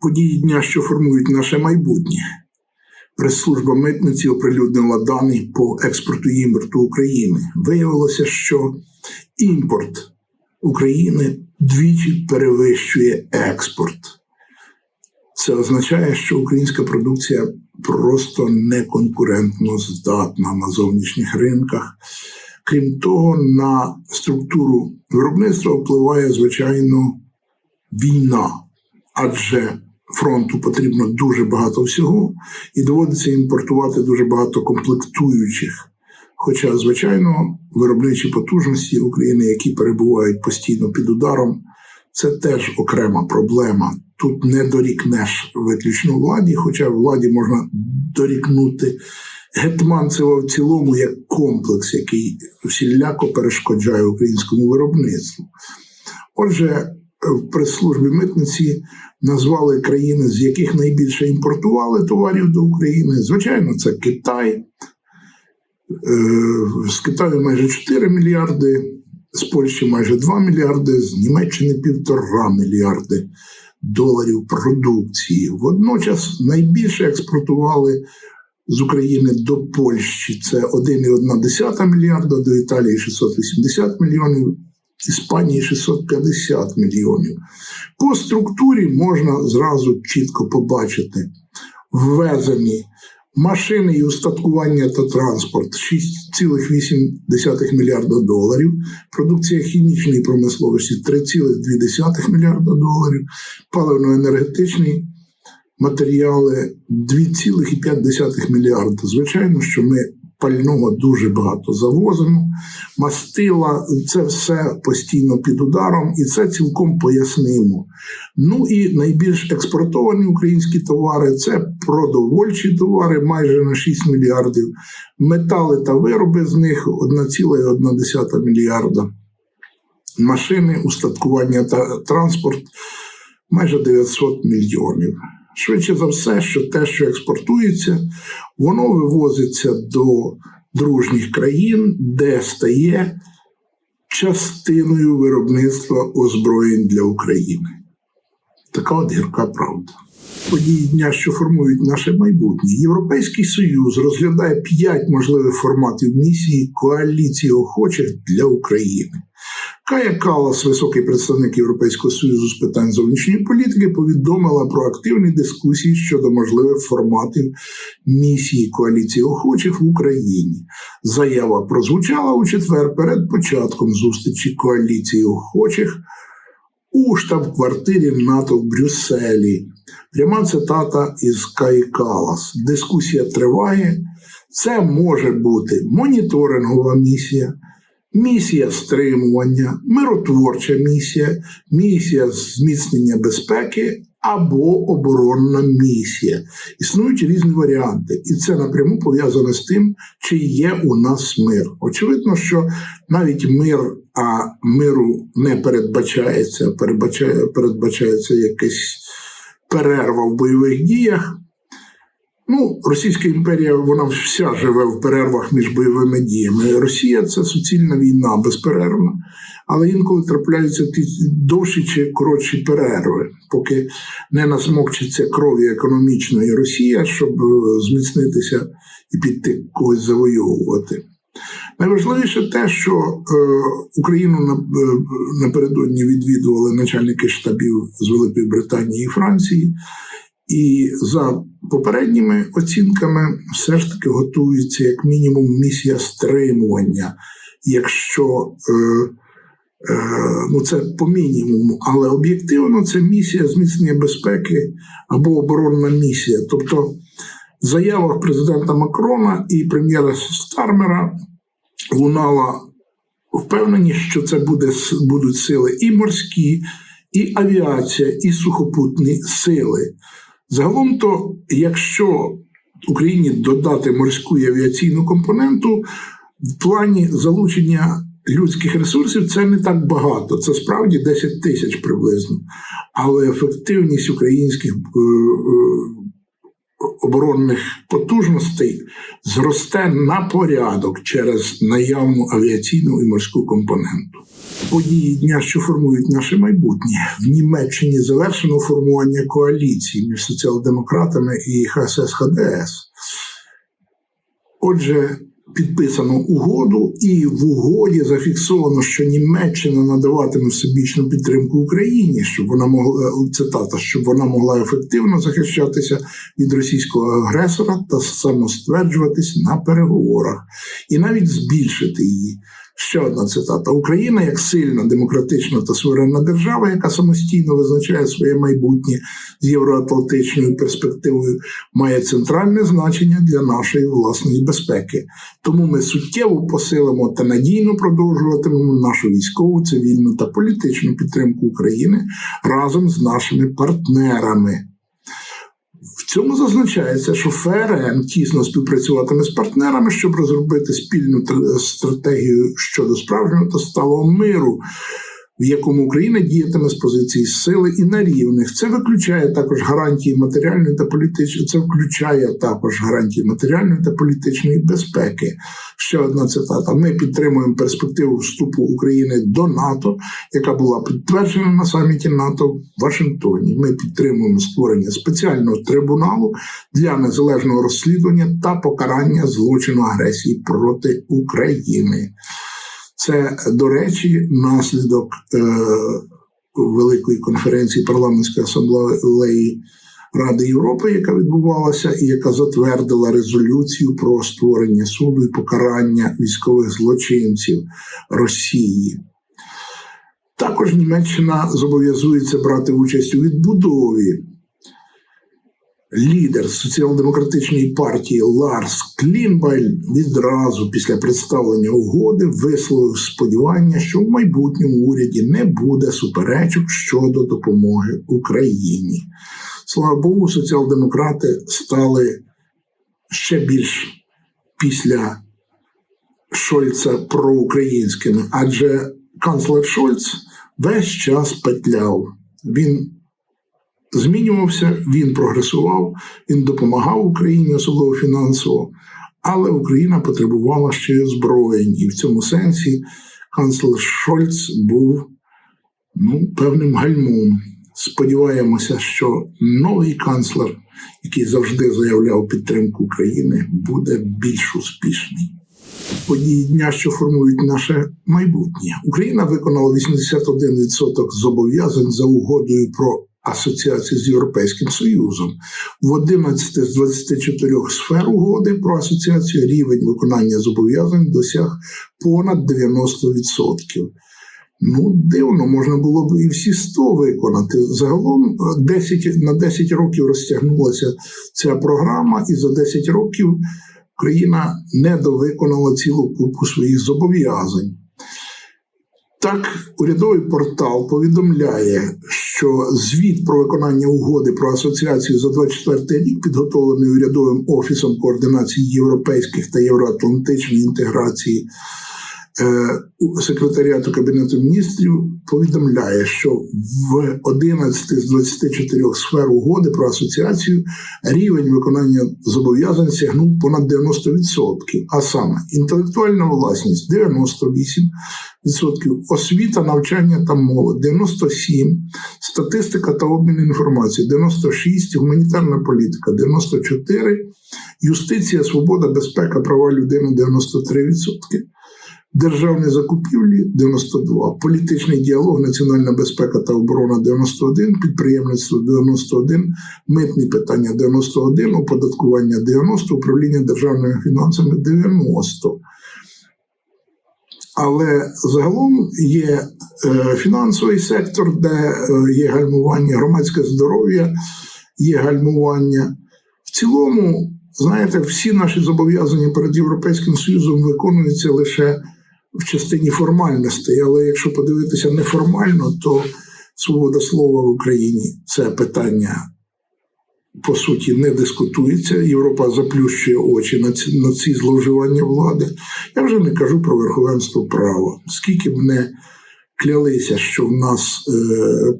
Події дня, що формують наше майбутнє. Прес-служба митниці оприлюднила дані по експорту і імпорту України. Виявилося, що імпорт України двічі перевищує експорт. Це означає, що українська продукція просто не конкурентно здатна на зовнішніх ринках. Крім того, на структуру виробництва впливає, звичайно, війна, адже фронту потрібно дуже багато всього, і доводиться імпортувати дуже багато комплектуючих. Хоча, звичайно, виробничі потужності України, які перебувають постійно під ударом, це теж окрема проблема. Тут не дорікнеш виключно владі, хоча владі можна дорікнути Гетманцева в цілому як комплекс, який всіляко перешкоджає українському виробництву. Отже, в прес-службі митниці назвали країни, з яких найбільше імпортували товарів до України. Звичайно, це Китай. Е, З Китаю майже 4 мільярди, з Польщі майже 2 мільярди, з Німеччини півтора мільярди доларів продукції. Водночас найбільше експортували з України до Польщі. Це 1,1 мільярда, до Італії 680 мільйонів, Іспанії 650 мільйонів. По структурі можна зразу чітко побачити ввезені машини і устаткування та транспорт 6,8 мільярда доларів, продукція хімічної промисловості 3,2 мільярда доларів, паливно-енергетичні матеріали 2,5 мільярда. Звичайно, що ми пального дуже багато завозимо. Мастила це все постійно під ударом, і це цілком пояснимо. Ну і найбільш експортовані українські товари це продовольчі товари майже на 6 мільярдів, метали та вироби з них 1,1 мільярда. Машини, устаткування та транспорт майже 900 мільйонів. Швидше за все, що те, що експортується, воно вивозиться до дружніх країн, де стає частиною виробництва озброєнь для України. Така от гірка правда. Події дня, що формують наше майбутнє. Європейський Союз розглядає п'ять можливих форматів місії коаліції охочих для України. Кая Калас, високий представник Європейського союзу з питань зовнішньої політики, повідомила про активні дискусії щодо можливих форматів місії коаліції охочих в Україні. Заява прозвучала у четвер перед початком зустрічі коаліції охочих у штаб-квартирі НАТО в Брюсселі. Пряма цитата із Каї Калас. Дискусія триває. Це може бути моніторингова місія, місія стримування, миротворча місія, місія зміцнення безпеки або оборонна місія. Існують різні варіанти, і це напряму пов'язано з тим, чи є у нас мир. Очевидно, що навіть мир, а миру не передбачається, передбачає, передбачається якась перерва в бойових діях. Ну, Російська імперія, вона вся живе в перервах між бойовими діями. Росія це суцільна війна безперервна, але інколи трапляються ті довші чи коротші перерви, поки не насмокчиться крові економічної Росія, щоб е, зміцнитися і піти когось завойовувати. Найважливіше те, що е, Україну е, напередодні відвідували начальники штабів з Великої Британії і Франції. І за попередніми оцінками, все ж таки готується як мінімум місія стримування. Якщо е, ну це по мінімуму, але об'єктивно це місія зміцнення безпеки або оборонна місія. Тобто заявах президента Макрона і прем'єра Стармера лунала впевненість, що це буде, будуть сили і морські, і авіація, і сухопутні сили. Загалом, то, якщо Україні додати морську і авіаційну компоненту, в плані залучення людських ресурсів це не так багато. Це справді 10 тисяч приблизно. Але ефективність українських е, е, оборонних потужностей зросте на порядок через наявну авіаційну і морську компоненту. Події дня, що формують наше майбутнє, в Німеччині завершено формування коаліції між соціал-демократами і ХСС ХДС. Отже, підписано угоду, і в угоді зафіксовано, що Німеччина надаватиме всебічну підтримку Україні, щоб вона могла цитата, щоб вона могла ефективно захищатися від російського агресора та самостверджуватись на переговорах, і навіть збільшити її. Ще одна цитата: Україна як сильна, демократична та суверенна держава, яка самостійно визначає своє майбутнє з євроатлантичною перспективою, має центральне значення для нашої власної безпеки. Тому ми суттєво посилимо та надійно продовжуватимемо нашу військову, цивільну та політичну підтримку України разом з нашими партнерами. Цьому зазначається, що ФРН тісно співпрацюватиме з партнерами, щоб розробити спільну стратегію щодо справжнього та сталого миру в якому Україна діятиме з позиції сили і на рівних. Це виключає також гарантії матеріальної та політичної, це включає також гарантії матеріальної та політичної безпеки. Ще одна цитата: ми підтримуємо перспективу вступу України до НАТО, яка була підтверджена на саміті НАТО в Вашингтоні. Ми підтримуємо створення спеціального трибуналу для незалежного розслідування та покарання злочину агресії проти України. Це, до речі, наслідок е, великої конференції парламентської асамблеї Ради Європи, яка відбувалася, і яка затвердила резолюцію про створення суду і покарання військових злочинців Росії. Також Німеччина зобов'язується брати участь у відбудові лідер соціал-демократичної партії Ларс Клінбайль відразу після представлення угоди висловив сподівання, що в майбутньому уряді не буде суперечок щодо допомоги Україні. Слава Богу, соціал-демократи стали ще більш після Шольца проукраїнськими, адже канцлер Шольц весь час петляв. Він змінювався, він прогресував, він допомагав Україні, особливо фінансово, але Україна потребувала ще й озброєнь. І в цьому сенсі канцлер Шольц був ну, певним гальмом. Сподіваємося, що новий канцлер, який завжди заявляв підтримку України, буде більш успішний. Події дня, що формують наше майбутнє, Україна виконала 81% зобов'язань за угодою про асоціації з Європейським Союзом. В 11 з 24 сфер угоди про асоціацію рівень виконання зобов'язань досяг понад 90%. Ну, дивно, можна було б і всі 100 виконати. Загалом 10, е, на 10 років розтягнулася ця програма, і за 10 років Україна не довиконала цілу купу своїх зобов'язань. Так, урядовий портал повідомляє, що звіт про виконання угоди про асоціацію за 24 рік, підготовлений урядовим офісом координації європейських та євроатлантичної інтеграції секретаріату Кабінету міністрів повідомляє, що в 11 з 24 сфер угоди про асоціацію рівень виконання зобов'язань сягнув понад 90%, а саме інтелектуальна власність 98%, освіта, навчання та молодь 97%, статистика та обмін інформацією 96%, гуманітарна політика 94%, юстиція, свобода, безпека, права людини 93%. Державні закупівлі 92, політичний діалог, національна безпека та оборона 91, підприємництво 91, митні питання 91, оподаткування 90, управління державними фінансами 90. Але загалом є е, фінансовий сектор, де е, є гальмування, громадське здоров'я, є гальмування. В цілому, знаєте, всі наші зобов'язання перед Європейським Союзом виконуються лише в частині формальностей, але якщо подивитися неформально, то свобода слова в Україні це питання. По суті, не дискутується. Європа заплющує очі на ці на ці зловживання влади. Я вже не кажу про верховенство права. Скільки б не клялися, що в нас е,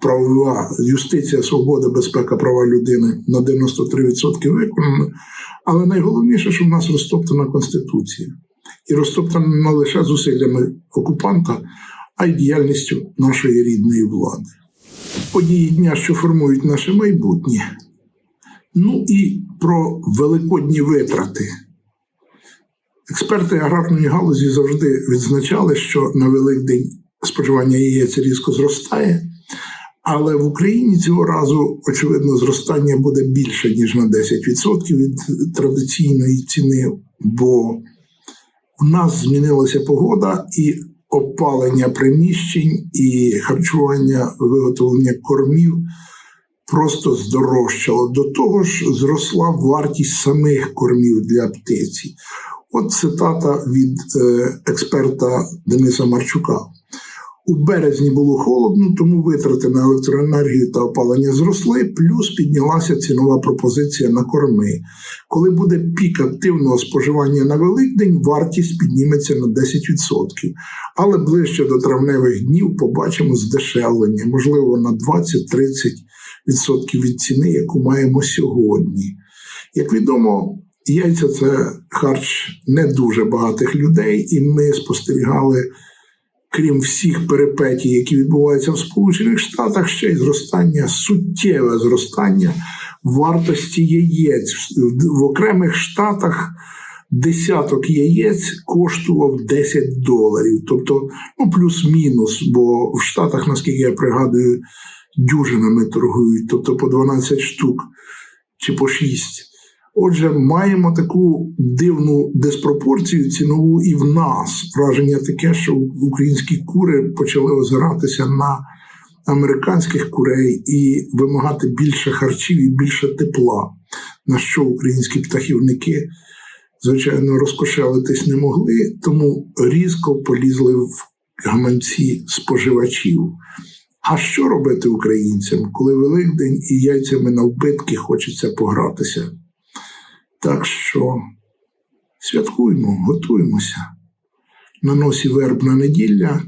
правова юстиція, свобода, безпека, права людини на 93% виконано. Але найголовніше, що в нас розтоптана Конституція. І розтоптана не лише зусиллями окупанта, а й діяльністю нашої рідної влади. Події дня, що формують наше майбутнє. Ну і про великодні витрати. Експерти аграрної галузі завжди відзначали, що на Великдень споживання яєць різко зростає, але в Україні цього разу, очевидно, зростання буде більше, ніж на 10% від традиційної ціни, бо в нас змінилася погода і опалення приміщень, і харчування, виготовлення кормів просто здорожчало. До того ж, зросла вартість самих кормів для птиці. От цитата від е, експерта Дениса Марчука. У березні було холодно, тому витрати на електроенергію та опалення зросли, плюс піднялася цінова пропозиція на корми. Коли буде пік активного споживання на Великдень, вартість підніметься на 10%. Але ближче до травневих днів побачимо здешевлення, можливо, на 20-30% від ціни, яку маємо сьогодні. Як відомо, яйця це харч не дуже багатих людей, і ми спостерігали крім всіх перипетій, які відбуваються в Сполучених Штатах, ще й зростання, суттєве зростання вартості яєць в окремих штатах. Десяток яєць коштував 10 доларів, тобто ну плюс-мінус, бо в Штатах, наскільки я пригадую, дюжинами торгують, тобто по 12 штук чи по 6. Отже, маємо таку дивну диспропорцію цінову і в нас. Враження таке, що українські кури почали озиратися на американських курей і вимагати більше харчів і більше тепла, на що українські птахівники, звичайно, розкошелитись не могли, тому різко полізли в гаманці споживачів. А що робити українцям, коли Великдень і яйцями на вбитки хочеться погратися? Так що святкуємо, готуємося. На носі вербна неділя,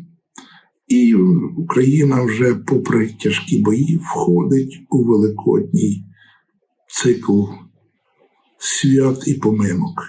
і Україна вже, попри тяжкі бої, входить у великодній цикл свят і поминок.